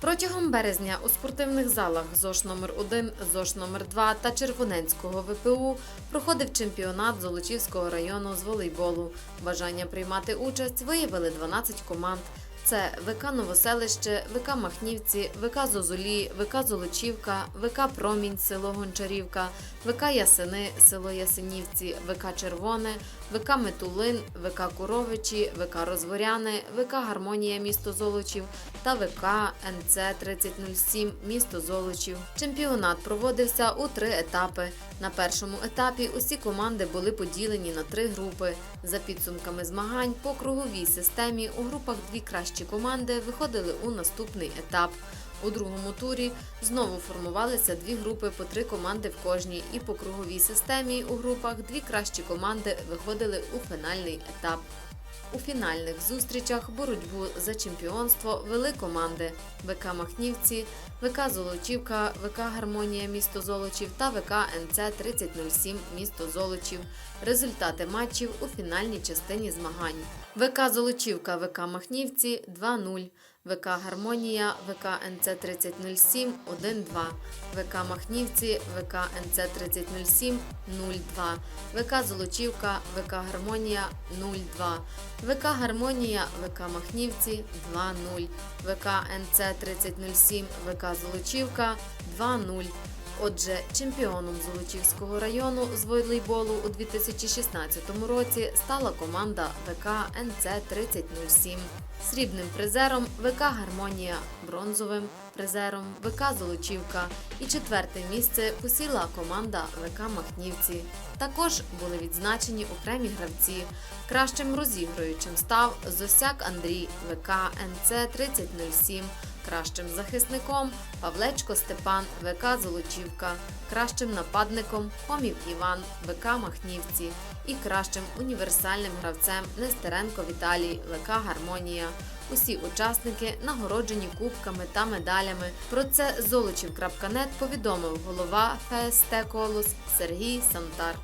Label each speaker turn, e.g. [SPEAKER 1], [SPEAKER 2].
[SPEAKER 1] Протягом березня у спортивних залах ЗОШ номер 1 ЗОШ номер 2 та Червоненського ВПУ проходив чемпіонат Золочівського району з волейболу. Бажання приймати участь виявили 12 команд. Це ВК Новоселище, ВК Махнівці, ВК Зозулі, ВК Золочівка, ВК Промінь, село Гончарівка, ВК Ясини, село Ясинівці, ВК Червоне, ВК Метулин, ВК Куровичі, ВК Розворяни, ВК Гармонія місто Золочів та ВК НЦ 3007 місто Золочів. Чемпіонат проводився у три етапи. На першому етапі усі команди були поділені на три групи. За підсумками змагань по круговій системі у групах дві кращі команди виходили у наступний етап. У другому турі знову формувалися дві групи по три команди в кожній, і по круговій системі у групах дві кращі команди виходили у фінальний етап. У фінальних зустрічах боротьбу за чемпіонство вели команди ВК Махнівці, ВК Золочівка, ВК Гармонія місто Золочів та ВК НЦ 3007 місто Золочів. Результати матчів у фінальній частині змагань. ВК Золочівка, ВК Махнівці 2-0. ВК Гармонія, ВК НЦ 3007 1-2. ВК Махнівці, ВК НЦ 3007 0-2. ВК Золочівка, ВК Гармонія 0-2. ВК Гармонія, ВК Махнівці 2-0. ВК НЦ 3007, ВК Золочівка 2-0. Отже, чемпіоном Золочівського району з волейболу у 2016 році стала команда ВК НЦ 3007. Срібним призером ВК Гармонія, бронзовим призером ВК Золочівка і четверте місце посіла команда ВК Махнівці. Також були відзначені окремі гравці. Кращим розігруючим став Зосяк Андрій ВК НЦ 3007. Кращим захисником Павлечко Степан ВК Золочівка, кращим нападником Хомів Іван ВК Махнівці і кращим універсальним гравцем Нестеренко Віталій ВК Гармонія. Усі учасники нагороджені кубками та медалями. Про це золочів.нет повідомив голова ФСТ Колос Сергій Сантар.